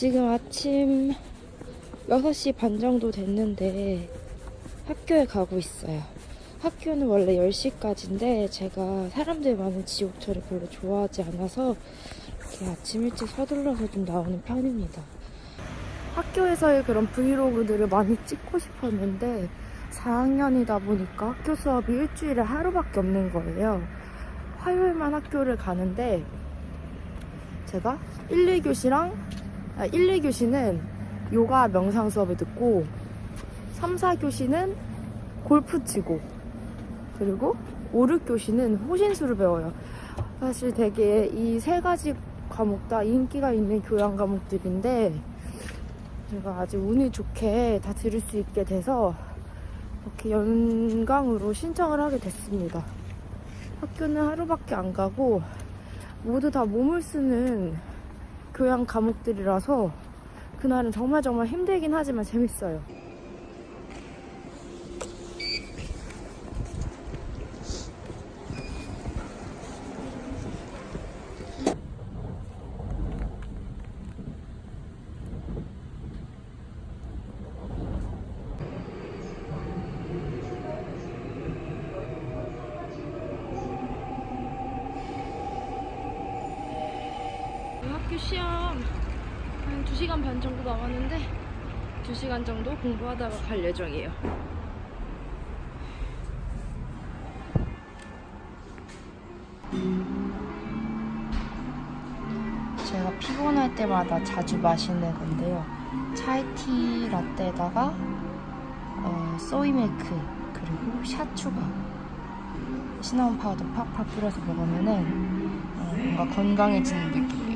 지금 아침 6시 반 정도 됐는데 학교에 가고 있어요. 학교는 원래 10시까지인데 제가 사람들 많은 지옥철을 별로 좋아하지 않아서 이렇게 아침 일찍 서둘러서 좀 나오는 편입니다. 학교에서의 그런 브이로그들을 많이 찍고 싶었는데 4학년이다 보니까 학교 수업이 일주일에 하루밖에 없는 거예요. 화요일만 학교를 가는데 제가 1, 2교시랑 아, 1, 2교시는 요가 명상 수업을 듣고 3, 4교시는 골프 치고 그리고 5, 6교시는 호신술을 배워요. 사실 되게 이 세 가지 과목 다 인기가 있는 교양 과목들인데 제가 아주 운이 좋게 다 들을 수 있게 돼서 이렇게 연강으로 신청을 하게 됐습니다. 학교는 하루밖에 안 가고 모두 다 몸을 쓰는 교양 과목들이라서 그날은 정말 정말 힘들긴 하지만 재밌어요. 학교 시험 한 2시간 반 정도 남았는데 2시간 정도 공부하다가 갈 예정이에요. 제가 피곤할 때마다 자주 마시는 건데요. 차이티 라떼에다가 어, 소이 밀크 그리고 샷 추가 시나몬 파우더 팍팍 뿌려서 먹으면은 어, 뭔가 건강해지는 느낌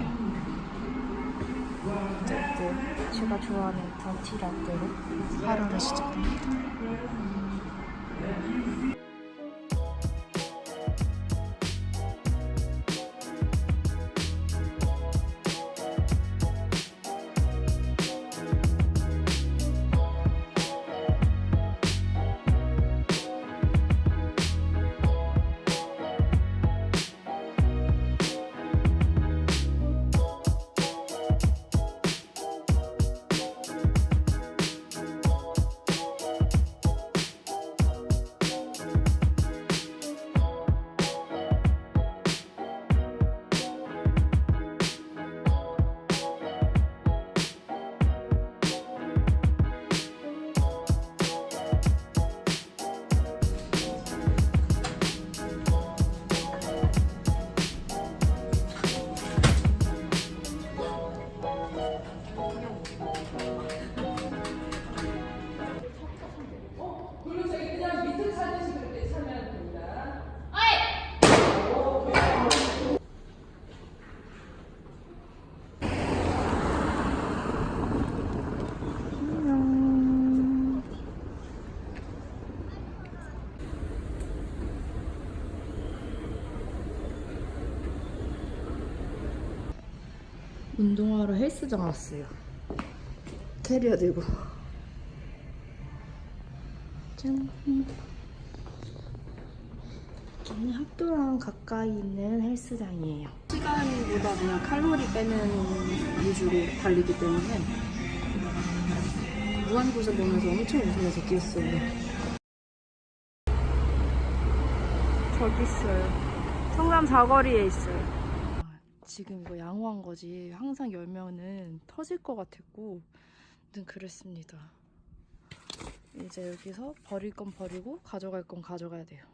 어쨌든 제가 좋아하는 더티 라떼로 하루를 시작합니다. 운동하러 헬스장 왔어요. 캐리어 들고. 짠. 저는 학교랑 가까이 있는 헬스장이에요. 시간보다 그냥 칼로리 빼는 위주로 달리기 때문에 무한도전 보면서 엄청 웃으면서 뛰었어요. 저기 있어요. 성남 사거리에 있어요. 지금 이거 양호한 거지. 항상 열면은 터질 것 같았고, 아무튼 그랬습니다. 이제 여기서 버릴 건 버리고 가져갈 건 가져가야 돼요.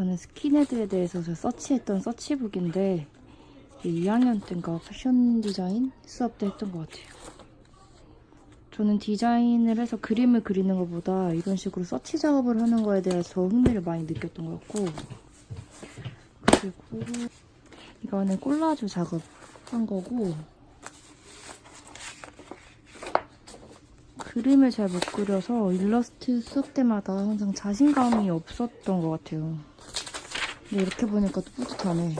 이거는 스킨헤드에 대해서 저 서치했던 서치북인데 2학년 때인가 패션 디자인 수업 때 했던 것 같아요. 저는 디자인을 해서 그림을 그리는 것보다 이런 식으로 서치 작업을 하는 거에 대해서 흥미를 많이 느꼈던 것 같고 그리고 이거는 콜라주 작업한 거고 그림을 잘 못 그려서 일러스트 수업 때마다 항상 자신감이 없었던 것 같아요. 이렇게 보니까 또 뿌듯하네.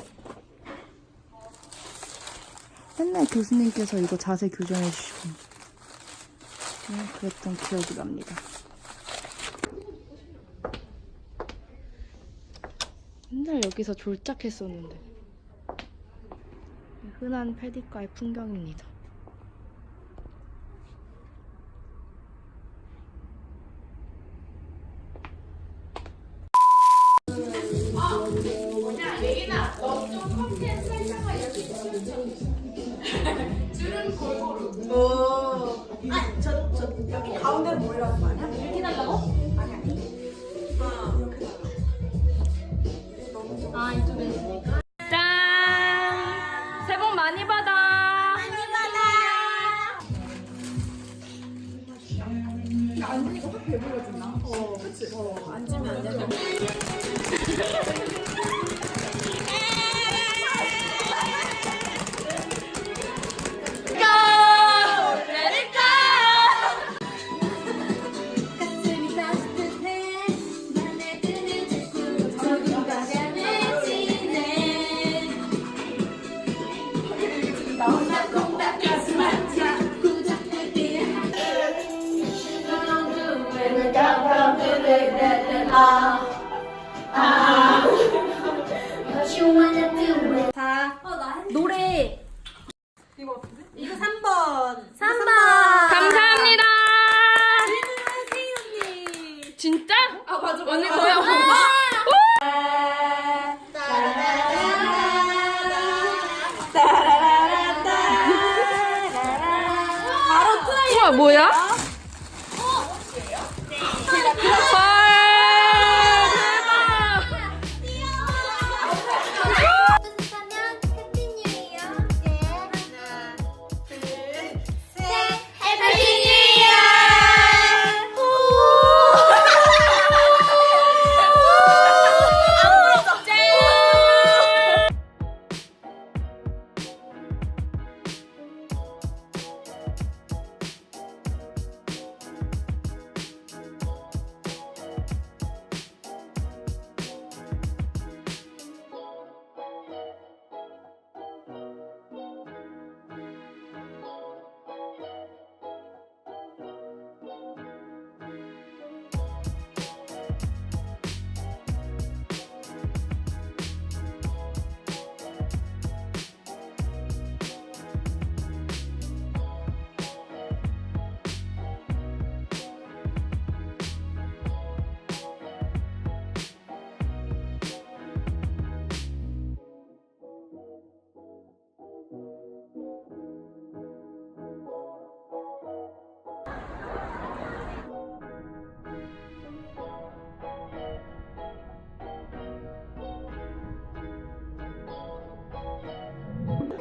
맨날 교수님께서 이거 자세 교정해 주시고 네, 그랬던 기억이 납니다. 맨날 여기서 졸작했었는데 흔한 패디과의 풍경입니다. 가운데로 모이라는 거 아니야? 이렇게 달라고? 아니 아니. 아 이렇게 달라고. 짠! 새해 복 많이 받아! 많이 받아. 앉으니까 확 배불러진다. 어, 그치. 어, 앉으 자, 노래. 이거 어떤데? 이거 3번. 3번. 감사합니다! 진짜? 아, 맞아. 언니 뭐야? 바